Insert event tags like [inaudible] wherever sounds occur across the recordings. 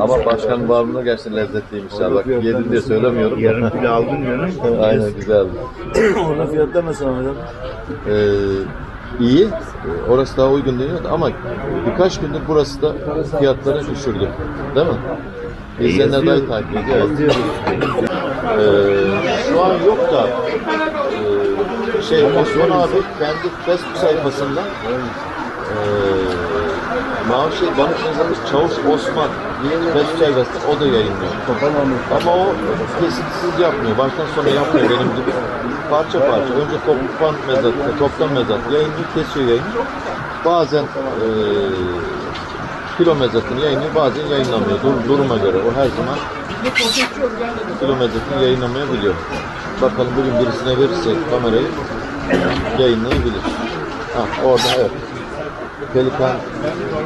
Ama başkan varlığına gerçekten lezzetliymiş ya. Bak yedin diye söylemiyorum. Yarım kilo aldın diyorum. Aynen güzeldi. [clears throat] Onun fiyatları nasıl Ahmet abi? Ee, iyi. Ee, Orası daha uygun deniyor ama birkaç gündür burası da fiyatları düşürdü. Değil mi? İzleyenler daha iyi takip ediyor. Evet. Ee, şu an yok da ee, şey Osman abi kendi Facebook sayfasında ee, Maaşı Danış yazarımız Çavuş Osman Facebook sayfasında o da yayınlıyor. Ama o kesintisiz yapmıyor. Baştan sona yapmıyor benim gibi. Parça parça. Önce toptan mezat, toptan mezat yayınlıyor, kesiyor yayını. Bazen ee, kilo mezatını yayınlıyor, bazen yayınlamıyor. Dur, duruma göre. O her zaman kilo mezatını yayınlamayabiliyor. Bakalım bugün birisine verirsek kamerayı yayınlayabilir. Ha, orada evet. Pelikan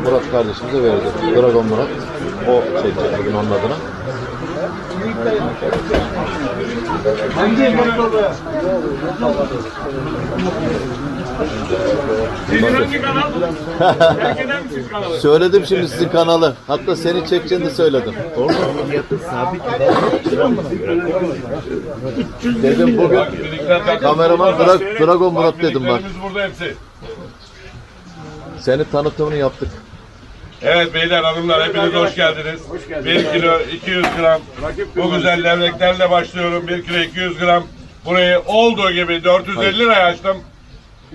Murat kardeşimize verdi. Dragon Murat. O çekecek bugün onun adına. Hangi kanal? Terk kanalı? Söyledim şimdi sizin kanalı. Hatta seni çekeceğini de söyledim. Fiyatı sabit. Dedim bugün kameraman Dra- Dragon Murat dedim bak. Burada hepsi. Seni tanıtımını yaptık. Evet beyler hanımlar hepiniz hoş geldiniz. 1 kilo 200 gram bu güzel levreklerle başlıyorum. 1 kilo 200 gram. Burayı olduğu gibi 450 liraya açtım.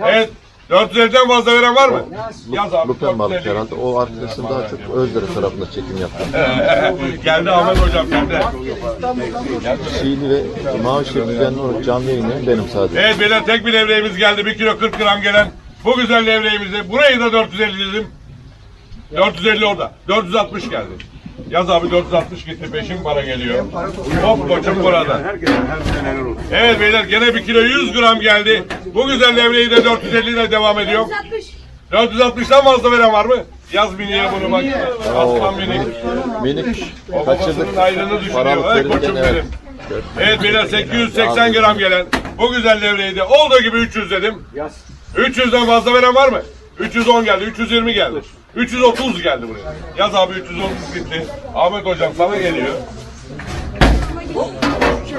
Evet 450'den fazla veren var mı? Yaz abi Lupen balık 450. herhalde. O arkadaşın daha çok Özdere tarafında çekim yaptı. [laughs] geldi Ahmet hocam geldi. Şiili ve maaşı düzenli olarak canlı yayınlayan benim sadece. Evet beyler tek bir levreğimiz geldi. 1 kilo 40 gram gelen bu güzel levreğimizi. Burayı da 450 dedim. 450 orada. 460 geldi. Yaz abi 460 gitti. Peşin para geliyor. Hop koçum burada. Evet beyler gene 1 kilo 100 gram geldi. Bu güzel levreği de 450 ile devam ediyor. 460'dan fazla veren var mı? Yaz miniye bunu bak. Aslan minik. Minik Babasının kaçırdık. ayrını düşünüyor. Verirken koçum benim. Evet beyler 880 gram gelen bu güzel levreği de olduğu gibi 300 dedim. 300'den fazla veren var mı? 310 geldi, 320 geldi. 330 geldi buraya. Yaz abi 330 gitti. Ahmet hocam sana geliyor.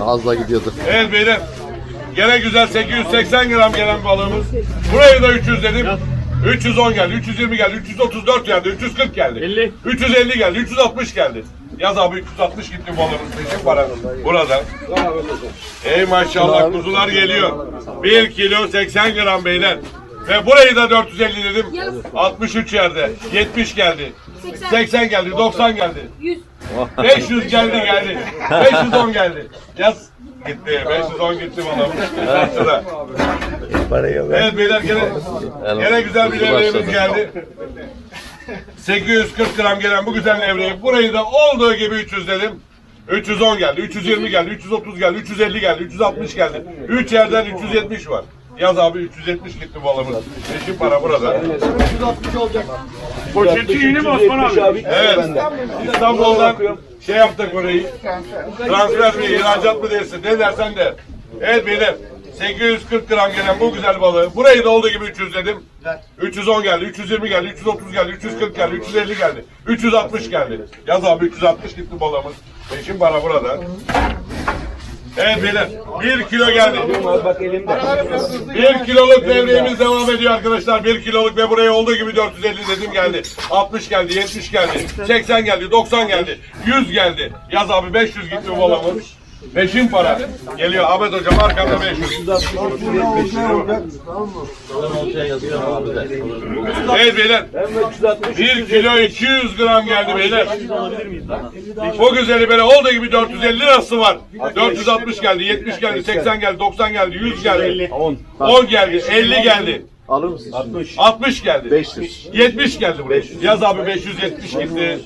Az da gidiyordu. Evet beyler. Gene güzel 880 gram gelen balığımız. Burayı da 300 dedim. 310 geldi, 320 geldi, 334 geldi, 340 geldi. 50. 350 geldi, 360 geldi. Yaz abi 360 gitti balığımız. Peşin para. Burada. Ey maşallah kuzular geliyor. 1 kilo 80 gram beyler. Ve burayı da 450 dedim. 63 yerde. 70 geldi. 80 geldi, 90 geldi. 100. 500 geldi geldi. 510 geldi. Yaz gitti. 510 gitti bana. Sıra. Parayı ver. Evet beyler gene, gene güzel bir levreğimiz geldi. 840 gram gelen bu güzel levreği burayı da olduğu gibi 300 dedim. 310 geldi, 320 geldi, 330 geldi, 350 geldi, 360 geldi. 3 yerden 370 var. Yaz abi 370 gitti balımız. Eşim para burada. Poşeti yeni mi Osman abi? Evet. İstanbul'dan şey yaptık orayı. Transfer mi, ihracat mı dersin? Ne dersen de. Evet beyler. 840 gram gelen bu güzel balığı. Burayı da olduğu gibi 300 dedim. 310 geldi, 320 geldi, 330 geldi, 340 geldi, 350 geldi, 360 geldi. Yaz abi 360 gitti balığımız. Peşin para burada. Evet beyler. 1 kilo geldi. 1 kiloluk levreğimiz devam ediyor arkadaşlar. 1 kiloluk ve buraya olduğu gibi 450 dedim geldi. 60 geldi, 70 geldi, 80 geldi, 90 geldi, 100 geldi. Yaz abi 500 gitti bu. Peşin para. Geliyor Ahmet hocam arkamda 500. Evet beyler. 1 kilo 200 gram geldi beyler. Bu güzeli böyle olduğu gibi 450 lirası var. 460 geldi, 70 geldi, 80 geldi, 90 geldi, 100 geldi. 10 geldi, 50 geldi. Alır mısın? 60. 60 geldi. 500. 70 geldi buraya. Yaz abi 570 gitti.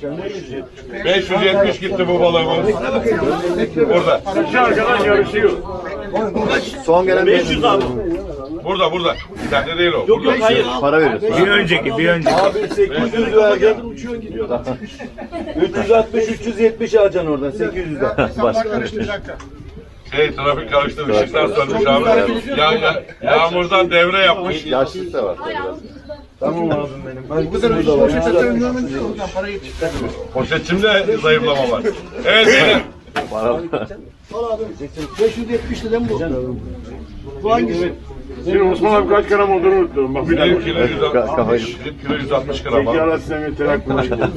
570 gitti bu balığımız. Burada. İki arkadan yarışıyor. Son gelen 500 abi. Burada burada. Sende değil o. Burada. hayır. Para veriyorsun. Bir önceki, bir önceki. Abi 800 verdim. 360, 370 [laughs] alacaksın oradan 800'den. Başka. Şey trafik karıştı ışıklar sönmüş abi. Ya, ya, yağmurdan devre yapmış. Yaşlısı da var tabii biraz. Poşetçimde zayıflama var. Evet beyler. 570 lira mı bu? Bu hangisi? Senin Osman abi kaç gram olduğunu unuttum. Bak bir 1 dakika. kilo 160, 1 kilo 160 gram Peki abi. ara sistemi teraklıma [laughs] gidiyor.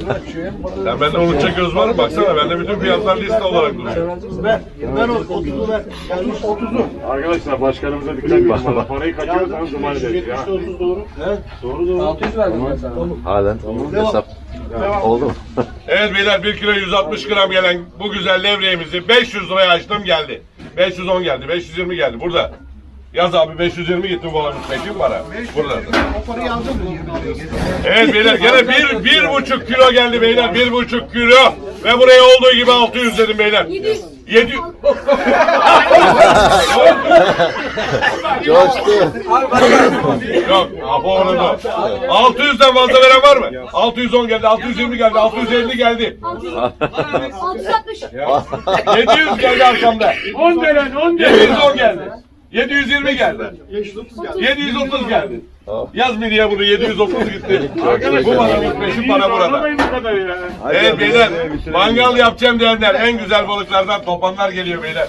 Sen bende unutacak göz var mı? Baksana bende bütün fiyatlar liste olarak duruyor. Ver. Ver o 30'u ver. Gelmiş 30'u. Arkadaşlar başkanımıza dikkat edin. bana. Parayı kaçırırsanız duman ederiz ya. 30 doğru. He? Doğru doğru. 600 ver. Halen hesap oldu mu? [laughs] Evet beyler 1 kilo 160 gram gelen bu güzel levreğimizi 500 liraya açtım geldi. 510 geldi, 520 geldi. Burada. Yaz abi 520 gitti bu balanın peki para. Burada. O parayı aldın mı? Evet beyler gene bir, bir buçuk kilo geldi beyler. Bir buçuk kilo. Ve buraya olduğu gibi 600 dedim beyler. 700. 700. Coştu. Yok, Apo onu da. 600'den fazla veren var mı? 610 geldi, 620 geldi, 650 geldi. 660. 700 geldi arkamda. 10 denen 10 denen. 710 geldi. 720 geldi. 730 geldi. Yaz milliye bunu 730 gitti. Bu paramız peşin para burada. Evet beyler, mangal yapacağım diyenler, en güzel balıklardan topanlar geliyor beyler.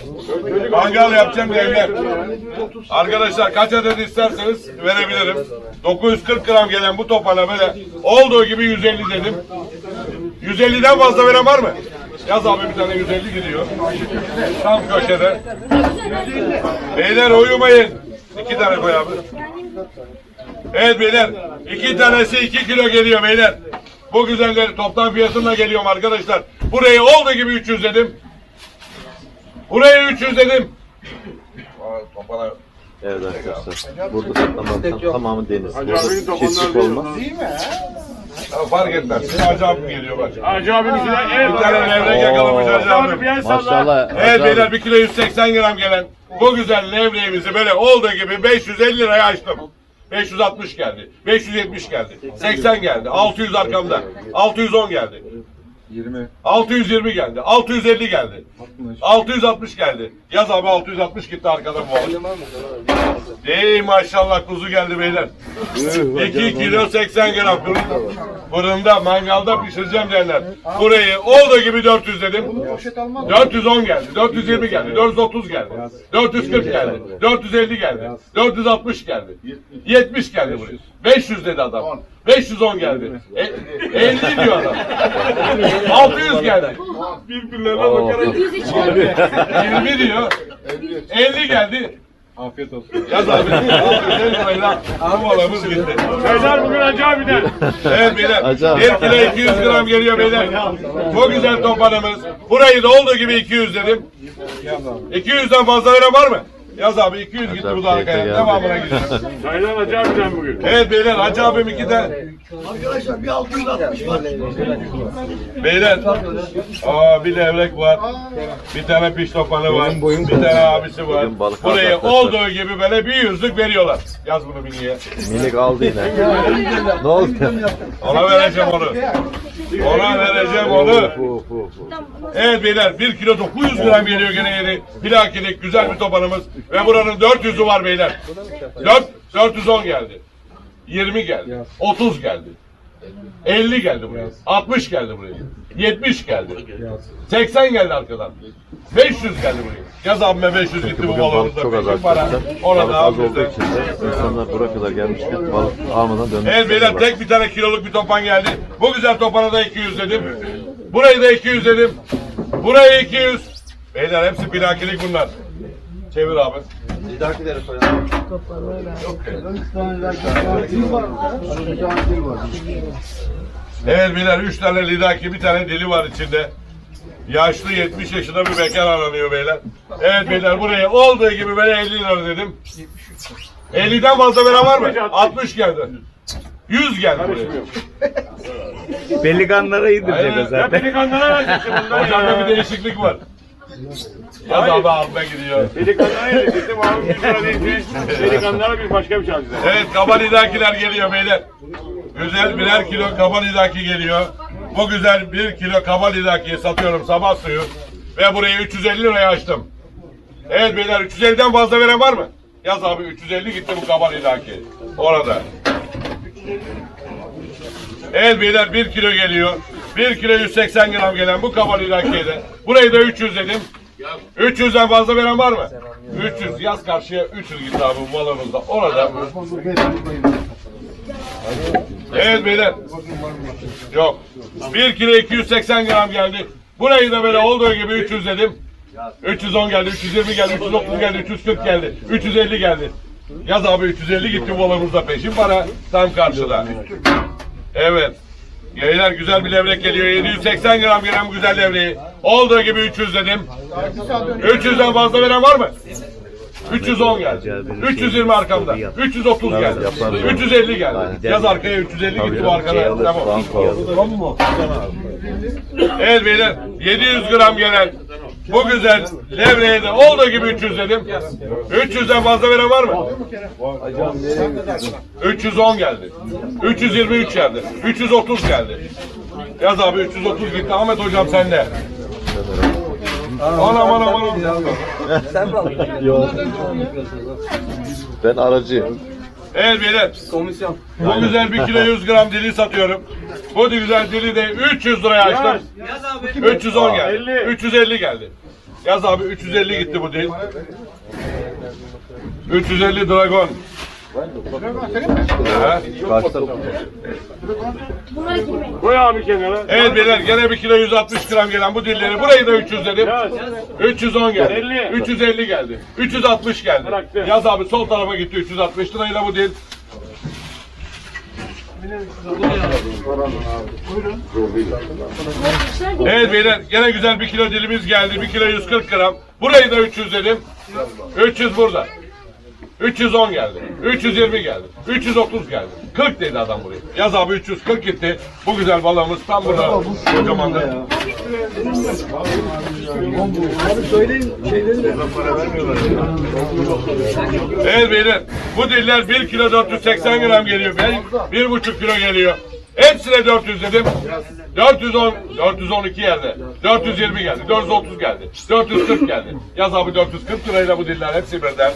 Mangal yapacağım diyenler. Arkadaşlar kaç adet isterseniz verebilirim. 940 gram gelen bu topana böyle olduğu gibi 150 dedim. 150'den fazla veren var mı? Yaz abi bir tane 150 gidiyor. Tam köşede. Beyler uyumayın. İki tane koy abi. Evet beyler. iki tanesi iki kilo geliyor beyler. Bu güzelleri toptan fiyatımla geliyorum arkadaşlar. Burayı olduğu gibi 300 dedim. Buraya 300 dedim. Topana Evet arkadaşlar. Burada saklanmanın tamamı deniz. Hacı Burada topanları olmaz. Ya fark etmez. Şimdi acayip geliyor bak. Hacı abimiz de evet. Bir tane levrek yakalamış Hacı Abi abim. Maşallah. Evet Hacı beyler abi. 1 kilo 180 gram gelen bu güzel levreğimizi böyle olduğu gibi 550 liraya açtım. 560 geldi. 570 geldi. 80 geldi. 600 arkamda. 610 geldi. 20. 620 geldi. 650 geldi. 660 geldi. Yaz abi 660 gitti arkadan bu. Ey maşallah kuzu geldi beyler. 2 kilo 80 gram fırında, mangalda pişireceğim derler. Burayı olduğu gibi 400 dedim. 410 geldi, 420 geldi, 430 geldi, 440 geldi, 450 geldi, 460 geldi, 70 geldi buraya. 500 dedi adam. 510 geldi. E, 50 diyor adam. 600 geldi. Birbirlerine bakarak. 700'e çıkarıyor. 20 diyor. 50 geldi. Afiyet olsun. Yaz abi. 650 lirayla bu balığımız gitti. Çaylar bugün Hacı abiden. Evet beyler. Acayip. 1 kilo 200 gram geliyor beyler. Bu güzel topanımız. Burayı da olduğu gibi 200 dedim. 200'den fazla veren var mı? Yaz abi 200 gitti bu da Acayip arkaya. geldi. Devamına gidiyor. Çaylar Hacı abiden bugün. Evet beyler Hacı abim iki de. Arkadaşlar bir 660 var. Beyler. Aa bir levrek var. Bir tane piş topanı var. Bir tane abisi var. Bugün balık Burayı arkadaşlar. olduğu gibi böyle bir yüzlük veriyorlar. Yaz bunu biniye. Minik aldı yine. [laughs] ne oldu? Ona vereceğim onu. Ona vereceğim onu. Fu. Evet beyler 1 kilo 900 gram geliyor gene yeri. Plakilik güzel bir topanımız. Ve buranın 400'ü var beyler. 4, 410 geldi. 20 geldi. 30 geldi. 50 geldi buraya. 60 geldi buraya. 70 geldi. 80 geldi arkadan. 500 geldi buraya. Yaz abime 500 gitti bu balığımızda. çok az para. arkadaşlar. Ona Balık da az olduğu için de insanlar buraya kadar gelmişken balık almadan dönmek Evet beyler tek bir tane kiloluk bir topan geldi. Bu güzel topana da 200 dedim. Burayı da 200 dedim. Burayı 200. Beyler hepsi plakilik bunlar. Çevir abi. Evet beyler 3 tane lidaki bir tane dili var içinde. Yaşlı 70 yaşında bir bekar aranıyor beyler. Evet beyler buraya olduğu gibi böyle 50 lira dedim. 50'den fazla veren var mı? 60 geldi. 100 geldi buraya. O Ya zaten. delikanlılara vereceksin bundan Hocamda bir ya. değişiklik var. Yaz abi abime gidiyor. Delikanlılara verecektim abi bir lira değil. Delikanlılara bir başka bir şey alacağız. Evet kaba lidakiler geliyor beyler. Güzel birer kilo kaba lidaki geliyor. Bu güzel bir kilo kaba lidakiyi satıyorum sabah suyu. Ve burayı 350 liraya açtım. Evet beyler 350'den fazla veren var mı? Yaz abi 350 gitti bu kabar ilaki. Orada. Evet beyler 1 kilo geliyor. 1 kilo 180 gram gelen bu kabar ilakiye de. Burayı da 300 dedim. 300'den fazla veren var mı? 300 yaz karşıya 300 gitti abi malımızda. Orada. Evet beyler. Yok. 1 kilo 280 gram geldi. Burayı da böyle olduğu gibi 300 dedim. 310 geldi, 320 geldi, 330 geldi, 340 geldi, 350 geldi. Yaz abi 350 gitti balımızda peşin para tam karşıda. Evet. Yaylar güzel bir levrek geliyor. 780 gram gelen güzel levreği. Olduğu gibi 300 dedim. 300'den fazla veren var mı? 310 geldi. 320 arkamda. 330 geldi. 350 geldi. Yaz arkaya 350 gitti bu arkada. Tamam. Evet beyler 700 gram gelen bu güzel levreye de olduğu gibi 300 dedim. 300'den fazla veren var mı? 310 geldi. 323 geldi. 330 geldi. Yaz abi 330 gitti. Ahmet hocam sende. Anam anam anam. Ben aracıyım. Evet beyler. Komisyon. Bu güzel 1 kilo 100 gram dili satıyorum. Bu güzel dili de 300 liraya açtım. 310 geldi. 350 geldi. Yaz abi 350 gitti bu dil. 350 dragon. Koy abi kenara. Evet beyler gene 1 kilo 160 gram gelen bu dilleri burayı da 300 dedim. 310 geldi. 50. 350 geldi. 360 geldi. Yaz abi sol tarafa gitti 360 lirayla bu dil. Evet beyler gene güzel bir kilo dilimiz geldi. Bir kilo 140 gram. Burayı da 300 dedim. 300 burada. 310 geldi. 320 geldi. 330 geldi. 40 dedi adam buraya. Yaz abi 340 gitti. Bu güzel balığımız tam burada. Kocaman da. Evet beyler. Bu diller 1 kilo 480 gram geliyor. Ben 1,5 kilo geliyor. Hepsine 400 dedim. 410, 412 yerde. 420 geldi. 430 geldi. 440 geldi. Yaz abi 440 lirayla bu diller hepsi birden.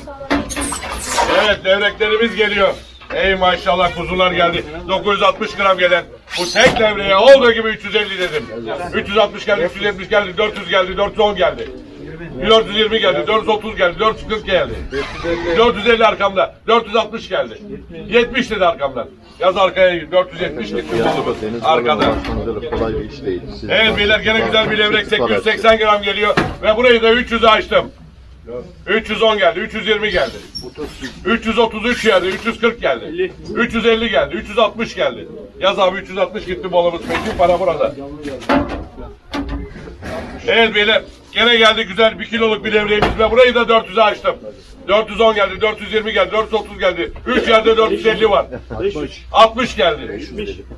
Evet levreklerimiz geliyor. Ey maşallah kuzular geldi. 960 gram gelen. Bu tek levreye olduğu gibi 350 dedim. 360 geldi, 370 geldi, 400 geldi, 410 geldi. 420 geldi, 430 geldi, 440 geldi. 450 arkamda, 460 geldi. 70 dedi arkamdan. Yaz arkaya git, 470 gitti. Deniz Arkada. kolay bir iş değil. Evet beyler gene güzel bir levrek 880 gram geliyor ve burayı da 300'e açtım. 310 geldi, 320 geldi. 333 geldi, 340 geldi. 350 geldi, 360 geldi. Yaz abi 360 gitti bolumuz peşin para burada. Evet beyler gene geldi güzel bir kiloluk bir levreğimiz ve burayı da 400'e açtım. 410 geldi, 420 geldi, 430 geldi. 3 yerde 450 var. 60 geldi.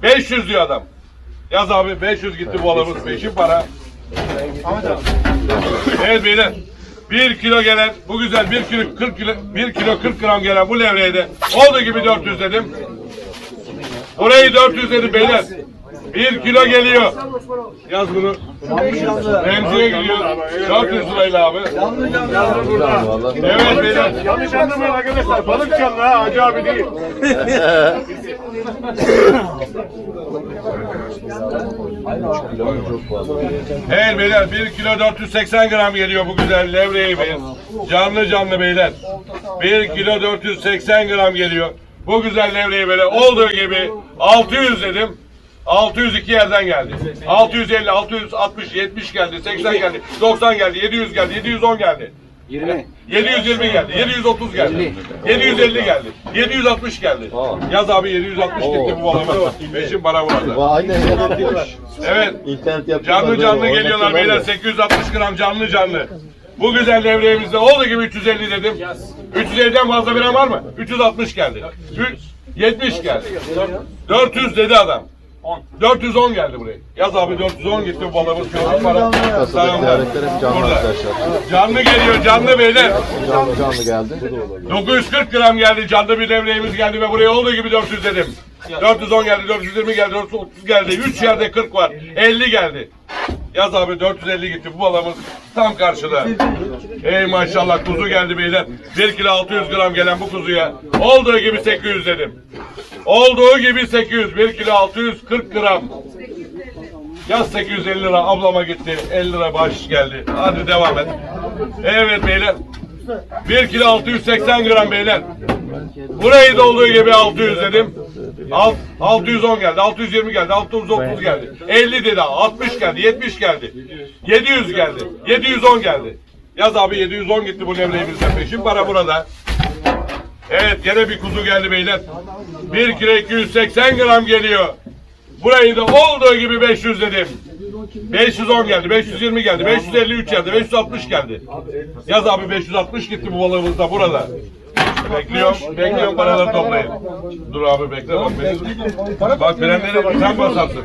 500 diyor adam. Yaz abi 500 gitti balığımız peşin para. Evet beyler. 1 kilo gelen bu güzel 1 kilo 40 kilo 1 kilo 40 gram gelen bu levreye de olduğu gibi 400 dedim. Burayı 400 dedim beyler. 1 kilo geliyor. Yaz bunu. Remziye geliyor. 400 lirayla abi. Evet beyler. Yanlış anlamayın arkadaşlar. Balık canlı ha. Hacı abi değil. Evet beyler 1 kilo 480 gram geliyor bu güzel levreğimiz. Canlı canlı beyler. 1 kilo 480 gram geliyor. Bu güzel levreği böyle olduğu gibi 600 dedim. 602 yerden geldi. 650, 660, 70 geldi, 80 geldi, 90 geldi, 700 geldi, 710 geldi. 20. 720 geldi, 730 geldi, 750 geldi, 760 geldi. Yaz abi 760 gitti bu balama. Beşin bana hedefmiş. Evet. Canlı canlı geliyorlar beyler 860 gram canlı canlı. Bu güzel levreğimizde olduğu gibi 350 dedim. 350'den fazla veren var mı? 360 geldi. Üç- 70 geldi. 400 dedi adam. 410 geldi buraya. Yaz abi 410 gitti bu balığımız. Kırmızı para. Kasadaki hareketler hep canlı Burada. arkadaşlar. Canlı geliyor canlı beyler. Canlı canlı geldi. 940 gram geldi canlı bir levreğimiz geldi ve buraya olduğu gibi 400 dedim. 410 geldi, 420 geldi, 430 geldi. 3 yerde 40 var. 50 geldi. Yaz abi 450 gitti. Bu balığımız tam karşıda. Ey maşallah kuzu geldi beyler. 1 kilo 600 gram gelen bu kuzuya olduğu gibi 800 dedim. Olduğu gibi 800. 1 kilo 640 gram. Yaz 850 lira ablama gitti. 50 lira baş geldi. Hadi devam et. Evet beyler. 1 kilo 680 gram beyler. Burayı da olduğu gibi 600 dedim. Alt, 610 geldi, 620 geldi, 630 geldi. 50 dedi, 60 geldi, 70 geldi. 700 geldi, 710 geldi. Yaz abi 710 gitti bu levreğimizden peşin para burada. Evet gene bir kuzu geldi beyler. 1 kilo 280 gram geliyor. Burayı da olduğu gibi 500 dedim. 510 geldi, 520 geldi, 553 geldi, 560 geldi. Yaz abi 560 gitti bu balığımız da burada. Bekliyorum, bekliyorum paraları toplayın. Dur abi bekle bak. beni- Bak frenleri sen basarsın.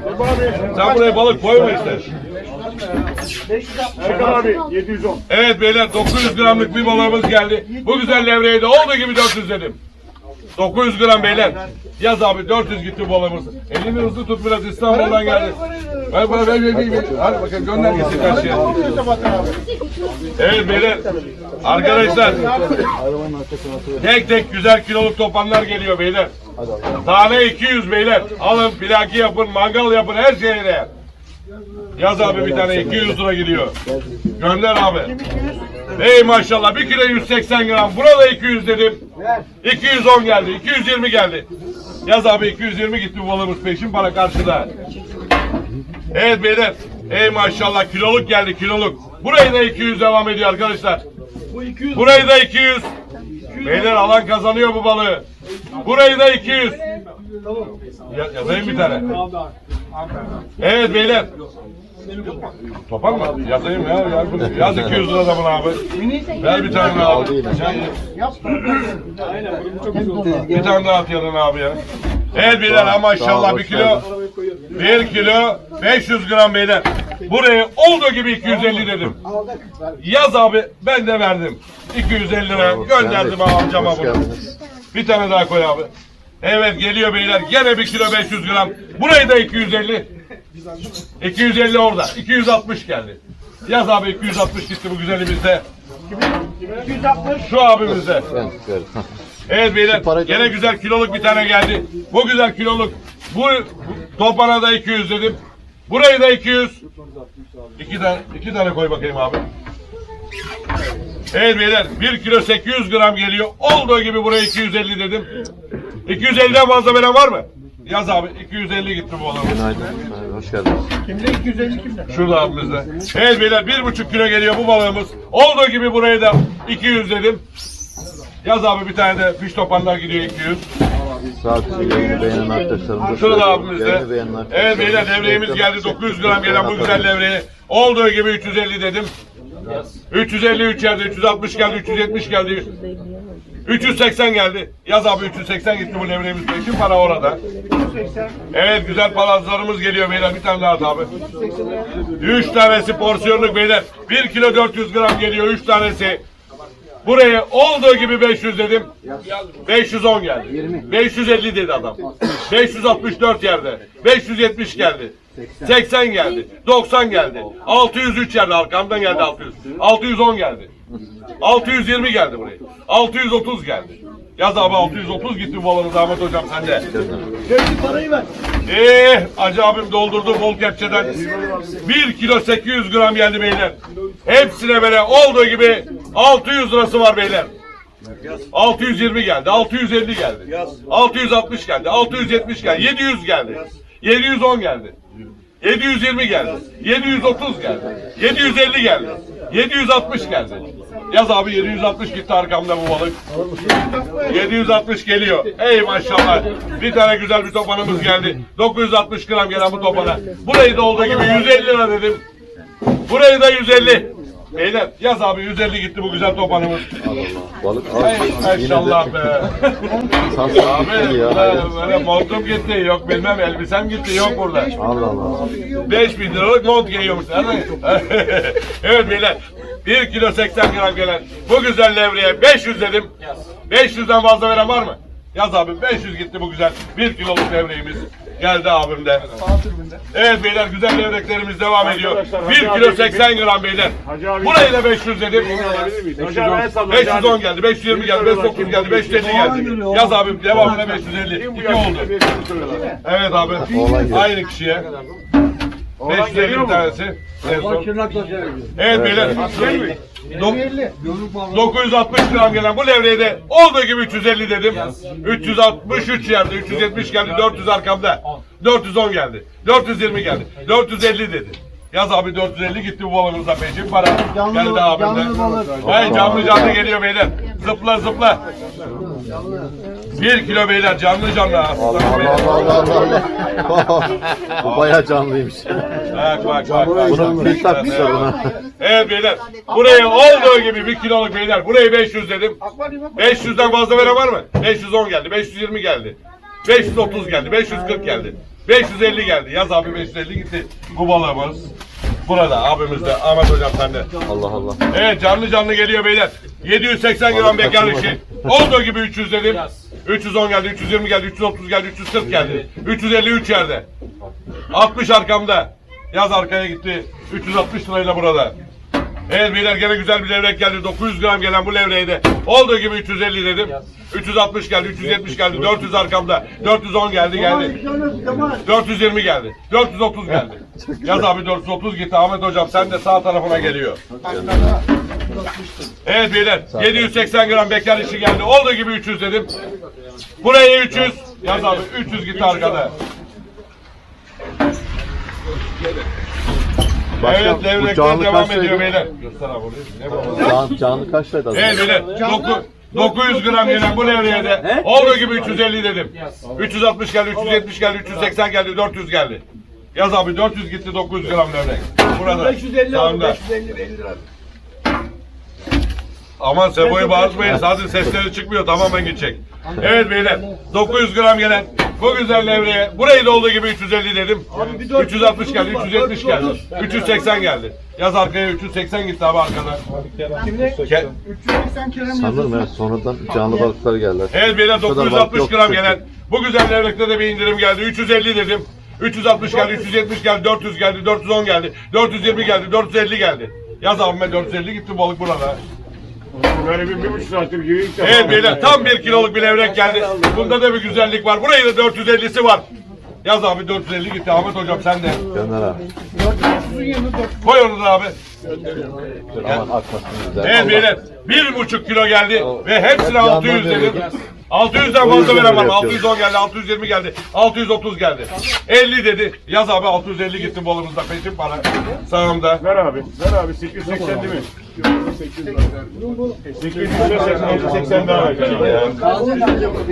Sen buraya balık koyma işte. Erkan abi 710. Evet beyler 900 gramlık bir balığımız geldi. Bu güzel levreye de olduğu gibi 400 dedim. 900 gram beyler. Yaz abi 400 gitti bu balığımız. Elini hızlı tut biraz İstanbul'dan geldi. Ver ver ver ver. ver. Hadi bakın gönder gitsin karşıya. Evet beyler. Arkadaşlar. Tek tek güzel kiloluk topanlar geliyor beyler. Tane 200 beyler. Alın plaki yapın, mangal yapın her şeye değer. Yaz abi bir tane 200 lira gidiyor. Gönder abi. Ey maşallah 1 kilo 180 gram. Burada 200 dedim. 210 geldi. 220 geldi. Yaz abi 220 gitti bu balığımız peşin para karşıda. Evet beyler. Ey maşallah kiloluk geldi kiloluk. Burayı da 200 devam ediyor arkadaşlar. Burayı da 200. Beyler alan kazanıyor bu balığı. Burayı da 200. Ya, yazayım bir tane. Evet beyler. Topan mı? Yazayım ya. Yaz, yaz 200 lira da buna abi. Ver bir tane daha abi. Bir tane daha at yanına abi ya. Evet beyler ha maşallah bir kilo. Bir kilo 500 gram beyler. Buraya olduğu gibi 250 dedim. Yaz abi ben de verdim. 250 lira gönderdim amcama bunu. Bir tane daha koy abi. Evet geliyor beyler. Gene bir kilo 500 gram. Burayı da 250. 250 orada. 260 geldi. Yaz abi 260 gitti bu güzelimizde. Şu abimizde. Ben. Evet beyler. Gene güzel kiloluk bir tane geldi. Bu güzel kiloluk. Bu bu topana da 200 dedim. Burayı da 200. İki tane, iki tane koy bakayım abi. Evet beyler 1 kilo 800 gram geliyor. Olduğu gibi buraya 250 dedim. 250'den fazla veren var mı? Yaz abi 250 gitti bu adam. Günaydın. Hoş geldiniz. Şurada abimizde. Evet beyler 1,5 kilo geliyor bu balığımız. Olduğu gibi buraya da 200 dedim. Yaz abi bir tane de fiş topanlar gidiyor 200. Sağ olsun yayını beğenen arkadaşlarımıza. Şurada abimizde. Evet beyler levreğimiz geldi 900 gram gelen bu güzel levreği. Olduğu gibi 350 dedim. 353 geldi, 360 geldi, 370 geldi. 380 geldi. Yaz abi 380 gitti bu levreğimiz için para orada. Evet güzel palazlarımız geliyor beyler bir tane daha at abi. 3 tanesi porsiyonluk beyler. 1 kilo 400 gram geliyor 3 tanesi. Buraya olduğu gibi 500 dedim. 510 geldi. 550 dedi adam. 564 yerde. 570 geldi. 80 geldi. 90 geldi. 603 geldi arkamdan geldi 600. 610 geldi. 620 geldi buraya. 630 geldi. Yaz abi 630 gitti bu balonu Ahmet hocam sende. Şimdi parayı ver. Eh Hacı abim doldurdu bol kepçeden. 1 kilo 800 gram geldi beyler. Hepsine böyle olduğu gibi 600 lirası var beyler. 620 geldi, 650 geldi. 660 geldi, 670 geldi, 700 geldi. 710 geldi. 720 geldi. 730 geldi. 750 geldi. 760 geldi. Yaz abi 760 gitti arkamda bu balık. 760 geliyor. Ey maşallah. Bir tane güzel bir topanımız geldi. 960 gram gelen bu topana. Burayı da olduğu gibi 150 lira dedim. Burayı da 150. Beyler yaz abi 150 gitti bu güzel topanımız. Balık Ey az. maşallah be. Abi böyle, montum gitti yok bilmem elbisem gitti yok burada. Allah Allah. 5000 liralık mont giyiyormuş. [laughs] Evet beyler. 1 kilo 80 gram gelen bu güzel levreye 500 dedim. 500'den fazla veren var mı? Yaz abi 500 gitti bu güzel. 1 kiloluk levreğimiz. Geldi abim de. Evet beyler güzel levreklerimiz devam ediyor. Arkadaşlar, 1 Hacı kilo abi, 80 gram beyler. Burayı da 500 dedim. Alabilir miyiz? Hacı abi, el salla, Hacı 510 abi. geldi, 520 geldi, 530 geldi, 550 geldi. Yaz abi devamına 550. Bu 2 yaşta oldu. Evet abi. Aynı kişiye. 550 bir tanesi. En son. Evet beyler. Dok- 960 gram gelen bu levreye de olduğu gibi 350 dedim. 363 yerde, 370 geldi, 400 arkamda. 410 geldi. 420 geldi. 450 dedi. Yaz abi 450 gitti bu balığımıza peşin para. Canlı- geldi abimden. canlı balık. Hayır canlı canlı geliyor beyler. Zıpla zıpla. 1 kilo beyler canlı canlı. Allah Allah Allah Allah. Bu bayağı canlıymış. Bak bak bak. bak. Bunu bir takmışlar buna. Evet beyler. Buraya olduğu gibi bir kiloluk beyler. Burayı 500 dedim. 500'den fazla veren var mı? 510 geldi. 520 geldi. 530 geldi. 540 geldi. 550 geldi. Yaz abi 550 gitti. Bu balığımız. Burada abimiz de. Ahmet hocam sende. Allah Allah. Evet canlı canlı geliyor beyler. 780 gram bekar işi. [laughs] Olduğu gibi 300 dedim. 310 geldi, 320 geldi, 330 geldi, 340 geldi. 353 yerde. 60 arkamda. Yaz arkaya gitti. 360 lirayla burada. Evet beyler gene güzel bir levrek geldi. 900 gram gelen bu levreğe de olduğu gibi 350 dedim. 360 geldi, 370 geldi, 400 arkamda. 410 geldi geldi. 420 geldi. 430 geldi. [laughs] Yaz abi 430 gitti. Ahmet hocam sen de sağ tarafına geliyor. Evet beyler 780 gram bekar işi geldi. Olduğu gibi 300 dedim. Buraya 300. Yaz abi 300 gitti arkada. Başkan, evet bu canlı devam ediyor beyler. Göster abi orayı. Can, canlı kaç liraydı az Evet önce? beyler. Doku- 900 gram gelen bu levreye de olduğu gibi 350 dedim. 360 geldi, 370 geldi, 380 geldi, 400 geldi. Yaz abi 400 gitti 900 gram levrek. Burada. 550 sağında. Aman Sebo'yu bağırtmayın. Zaten sesleri çıkmıyor. Tamamen gidecek. Evet beyler. 900 gram gelen bu güzel levreye. Burayı da olduğu gibi 350 dedim. 360 geldi, 370 geldi. 380 geldi. Yaz arkaya 380 gitti abi arkada. Ke- Sanırım evet sonradan canlı balıklar geldiler. Evet beyler Bu kadar balık 960 yok gram çünkü. gelen. Bu güzel levrekte de bir indirim geldi. 350 dedim. 360 geldi, 370 geldi, 400 geldi, 410 geldi, 420 geldi, 450 geldi. Yaz abime 450 gitti balık burada. Böyle bir, bir buçuk saattir defa. Evet beyler tam bir kiloluk bir levrek geldi. Bunda da bir güzellik var. Burayı da 450'si var. Yaz abi 450 gitti. Ahmet hocam sen de. Gönder abi. Koy onu da abi. Aman akmasın güzel. Evet beyler. Bir buçuk kilo geldi ve hepsine Yandan 600 dedim. böyle 600'den O fazla veren var. öyle 610 geldi, 620 geldi, 630 geldi. 50 dedi. Yaz abi 650 gitti bolumuzda peşin para. Sağımda. Ver abi. Ver abi. 880 değil mi? 880, 80 daha.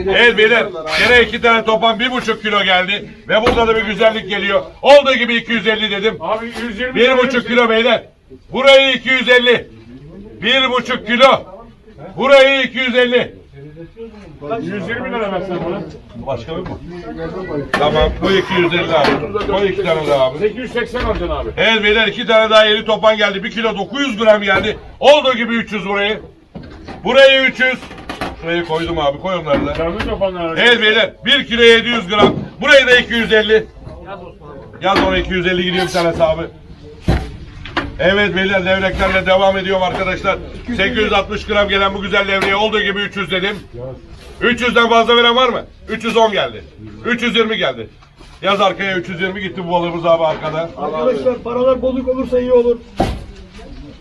Evet beyler. İki tane toplam bir buçuk kilo geldi. Ve burada da bir güzellik geliyor. Olduğu gibi 250 dedim. Abi 120 Bir buçuk kilo beyler. Burayı 250. Bir buçuk kilo. Burayı 250. 120 lira versen bana. Başka yok mu? Tamam bu 250 abi. O iki tane daha abi. 880 alacaksın abi. Evet beyler iki tane daha yeni topan geldi. Bir kilo 900 gram geldi. Olduğu gibi 300 burayı. Burayı 300. Şurayı koydum abi koy onları da. Canlı kapanlar. Evet beyler 1 kilo 700 gram. Burayı da 250. Yaz ona 250 gidiyor bir tanesi abi. Evet beyler levreklerle devam ediyorum arkadaşlar. 860 gram gelen bu güzel levreye olduğu gibi 300 dedim. 300'den fazla veren var mı? 310 geldi. 320 geldi. Yaz arkaya 320 gitti bu balığımız abi arkada. Arkadaşlar paralar bozuk olursa iyi olur.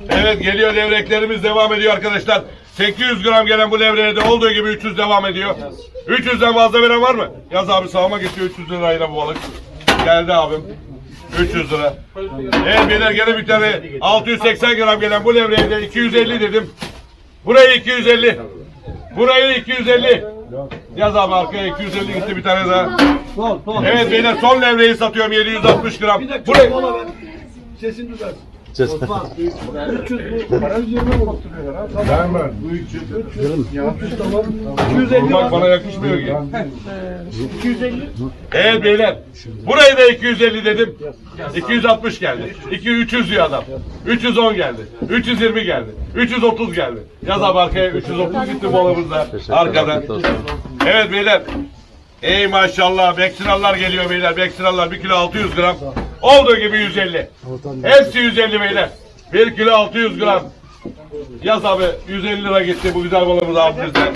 Evet geliyor levreklerimiz devam ediyor arkadaşlar. 800 gram gelen bu levreye de olduğu gibi 300 devam ediyor. 300'den fazla veren var mı? Yaz abi sağıma geçiyor 300 lirayla bu balık. Geldi abim. 300 lira. Evet beyler gene bir tane 680 gram gelen bu levreye de 250 dedim. Burayı 250. Burayı 250. Yaz abi arkaya 250 gitti bir tane daha. Evet beyler son levreyi satıyorum 760 gram. Burayı... Sesini düzelt. Ses- Osman. [laughs] 300 bu. Para 20 mi? Ben ben. Bu 300. 300 tamam. 250 Bak var. bana yakışmıyor ki. 250. Evet beyler. Burayı da 250 dedim. 260 geldi. 2 300 diyor adam. 310 geldi. 320 geldi. 330 geldi. Yaz abi arkaya 330 gitti bolamızda. Teşekkürler, Arkada. afiyet olsun. Evet beyler. Ey maşallah. Beksinallar geliyor beyler. Beksinallar 1 kilo 600 gram. Olduğu gibi 150. Hepsi 150 beyler. 1 kilo 600 gram. Yaz abi 150 lira gitti bu güzel balımız abimizden.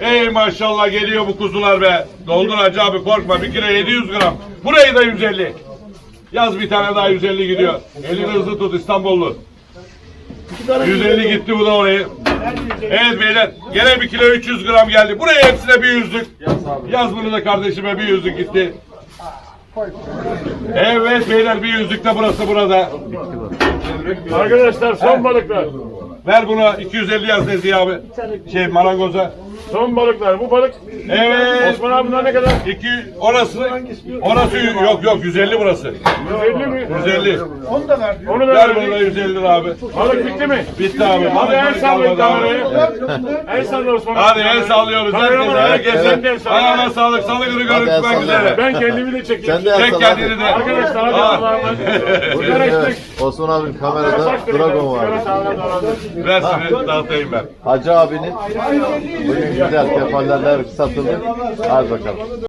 Ey maşallah geliyor bu kuzular be. Doldur hacı abi korkma 1 kilo 700 gram. Burayı da 150. Yaz bir tane daha 150 gidiyor. Elini hızlı tut İstanbullu. 150 gitti bu da orayı. Evet beyler gene bir kilo 300 gram geldi. Buraya hepsine bir yüzlük. Yaz bunu da kardeşime bir yüzlük gitti. Evet beyler bir yüzlük de burası burada. Arkadaşlar son balıklar. Ver buna 250 yaz Nezih abi. Şey marangoza. Son balıklar. Bu balık Evet. Osman abi bunlar ne kadar? İki, orası, orası yok yok 150 burası. 150 mi? 150. Onu da ver. Onu da Ver bunu da verdik. 150 lira abi. Balık bitti mi? Bitti abi. Hadi el sallayın kamerayı. El salla Osman abi. Hadi el sallıyoruz herkese. Herkese. Ayağına sağlık. Salı günü görüşmek üzere. Ben kendimi de çekeyim. Çek kendini de. Arkadaşlar hadi Ha. Allah'a emanet. Osman abinin kamerada Dragon var. Ver seni dağıtayım ben. Hacı abinin güzel kefallerler satıldı. Hadi bakalım.